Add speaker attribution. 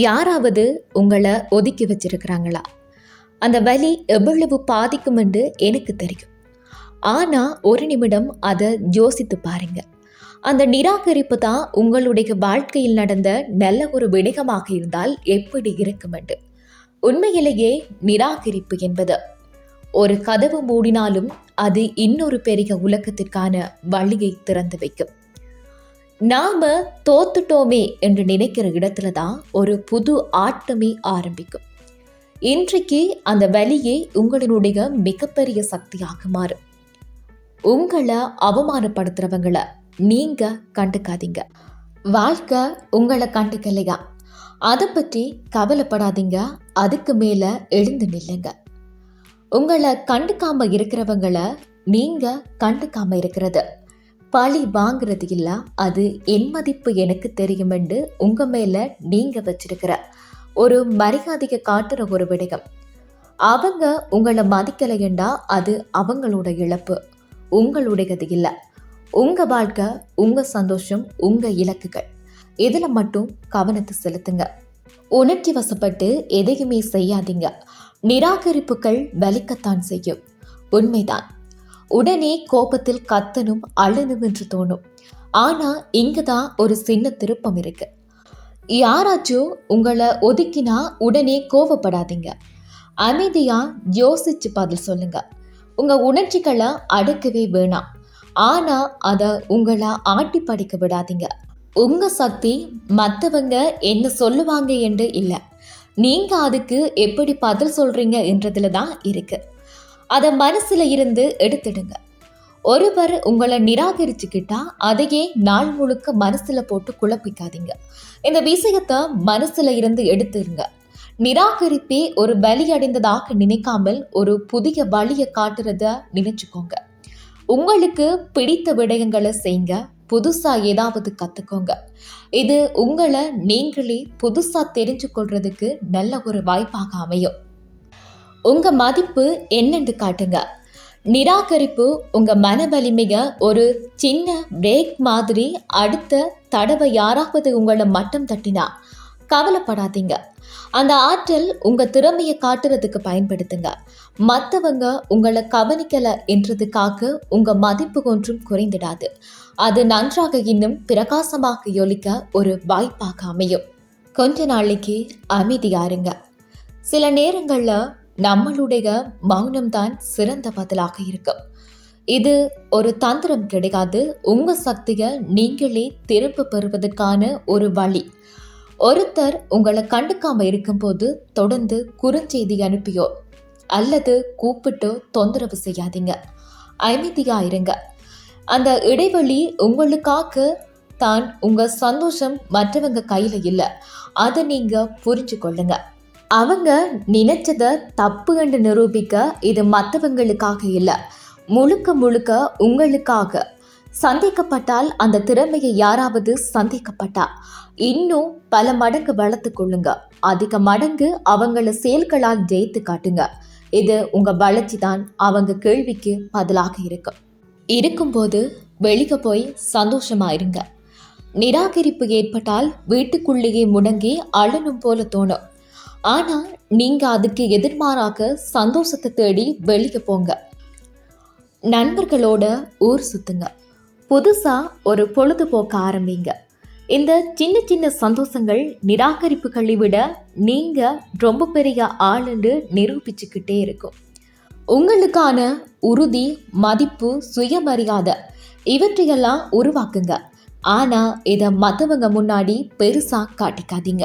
Speaker 1: யாராவது உங்களை ஒதுக்கி வச்சிருக்கிறாங்களா? அந்த வலி எவ்வளவு பாதிக்கும் என்று எனக்கு தெரியும். ஆனால் ஒரு நிமிடம் அதை யோசித்து பாருங்க. அந்த நிராகரிப்பு தான் உங்களுடைய வாழ்க்கையில் நடந்த நல்ல ஒரு விடயமாக இருந்தால் எப்படி இருக்கும் என்று. உண்மையிலேயே நிராகரிப்பு என்பது. ஒரு கதவு மூடினாலும் அது இன்னொரு பெரிய உலகத்திற்கான வழியை திறந்து வைக்கும். நாம தோத்துட்டோமே என்று நினைக்கிற இடத்துல தான் ஒரு புது ஆட்டமே ஆரம்பிக்கும். இன்றைக்கு அந்த வலியே உங்களினுடைய மிகப்பெரிய சக்தியாக மாறும் உங்களை அவமானப்படுத்துறவங்களை நீங்க கண்டுக்காதீங்க. வாழ்க்கை உங்களை கண்டுக்கலையா? அதை பற்றி கவலைப்படாதீங்க. அதுக்கு மேல எழுந்து நில்லுங்க. உங்களை கண்டுக்காம இருக்கிறவங்கள நீங்க கண்டுக்காம இருக்கிறது. பழி வாங்குறது இல்லை அது என் மதிப்பு எனக்கு தெரியுமென்று உங்கள் மேலே நீங்கள் வச்சிருக்கிற ஒரு மரியாதையை காட்டுற ஒரு விடயம். அவங்க உங்களை மதிக்கலையண்டா அது அவங்களோட இழப்பு உங்களுடையது இல்லை. உங்கள் வாழ்க்கை உங்கள் சந்தோஷம் உங்கள் இலக்குகள். இதில் மட்டும் கவனத்தை செலுத்துங்க. உணர்ச்சி வசப்பட்டு எதையுமே செய்யாதீங்க. நிராகரிப்புகள் வலிக்கத்தான் செய்யும். உண்மைதான். உடனே கோபத்தில் கத்தனும் அழனும் என்று தோணும். ஆனா இங்கதான் ஒரு சின்ன திருப்பம் இருக்கு. யாராச்சும் உங்களை ஒதுக்கினா உடனே கோவப்படாதீங்க. அமைதியா யோசிச்சு பதில் சொல்லுங்க. உங்க உணர்ச்சிகளை அடக்கவே வேணாம். ஆனா அதை உங்களை ஆட்டி படிக்க விடாதீங்க. உங்க சக்தி மற்றவங்க என்ன சொல்லுவாங்க என்று இல்லை. நீங்க அதுக்கு எப்படி பதில் சொல்றீங்க என்றதுல தான் இருக்கு. அதை மனசுல இருந்து எடுத்துடுங்க. ஒருவர் உங்களை நிராகரிச்சுக்கிட்டா அதையே நாள் முழுக்க மனசுல போட்டு குழப்பிக்காதீங்க. இந்த விஷயத்தை மனசுல இருந்து எடுத்துருங்க. நிராகரிப்பே ஒரு வலி அடைந்ததாக நினைக்காமல் ஒரு புதிய வழியை காட்டுறத நினைச்சுக்கோங்க. உங்களுக்கு பிடித்த விடயங்களை செய்யுங்க. புதுசா ஏதாவது கத்துக்கோங்க. இது உங்களை நீங்களே புதுசா தெரிஞ்சு கொள்றதுக்கு நல்ல ஒரு வாய்ப்பாக அமையும். உங்க மதிப்பு என்னன்னு காட்டுங்க. நிராகரிப்பு உங்க மன வலிமைய ஒரு சின்ன பிரேக் மாதிரி அடுத்த தடவை யாராவது உங்களை மட்டம் தட்டினா கவலைப்படாதீங்க. அந்த ஆற்றல் உங்க திறமையை காட்டுறதுக்கு பயன்படுத்துங்க. மற்றவங்க உங்களை கவனிக்கல என்றதுக்காக உங்க மதிப்பு ஒன்றும் குறைந்திடாது. அது நன்றாக இன்னும் பிரகாசமாக யொலிக்க ஒரு வாய்ப்பாக அமையும். கொஞ்ச நாளைக்கு அமைதியாருங்க சில நேரங்களில் நம்மளுடைய மௌனம்தான் சிறந்த பதிலாக இருக்கும் இது ஒரு தந்திரம் கிடையாது. உங்க சக்தியை நீங்களே திரும்ப பெறுவதற்கான ஒரு வழி. ஒருத்தர் உங்களை கண்டுக்காம இருக்கும்போது தொடர்ந்து குறுஞ்செய்தி அனுப்பியோ அல்லது கூப்பிட்டோ தொந்தரவு செய்யாதீங்க. அமைதியா இருங்க. அந்த இடைவெளி உங்களுக்காக தான் உங்க சந்தோஷம் மற்றவங்க கையில இல்லை. அதை நீங்க புரிஞ்சு கொள்ளுங்க அவங்க நினைச்சதை தப்பு என்று நிரூபிக்க இது மற்றவங்களுக்காக இல்லை. முழுக்க முழுக்க உங்களுக்காக. சந்திக்கப்பட்டால் அந்த திறமையை யாராவது சந்திக்கப்பட்டா இன்னும் பல மடங்கு வளர்த்து கொள்ளுங்க. அதிக மடங்கு அவங்கள செயல்களால் ஜெயித்து காட்டுங்க. இது உங்க வளர்ச்சி தான் அவங்க கேள்விக்கு பதிலாக இருக்கும் இருக்கும்போது வெளியே போய் சந்தோஷமா இருங்க. நிராகரிப்பு ஏற்பட்டால் வீட்டுக்குள்ளேயே முடங்கி அழனும் போல தோணும். ஆனால் நீங்கள் அதுக்கு எதிர்மாறாக சந்தோஷத்தை தேடி வெளியே போங்க. நண்பர்களோட ஊர் சுற்றுங்க புதுசாக ஒரு பொழுதுபோக்க ஆரம்பிங்க. இந்த சின்ன சின்ன சந்தோஷங்கள் நிராகரிப்புகளை விட நீங்கள் ரொம்ப பெரிய ஆளுன்னு நிரூபிச்சுக்கிட்டே இருக்கும். உங்களுக்கான உறுதி மதிப்பு சுயமரியாதை இவற்றையெல்லாம் உருவாக்குங்க. ஆனால் இதை மற்றவங்க முன்னாடி பெருசாக காட்டிக்காதீங்க.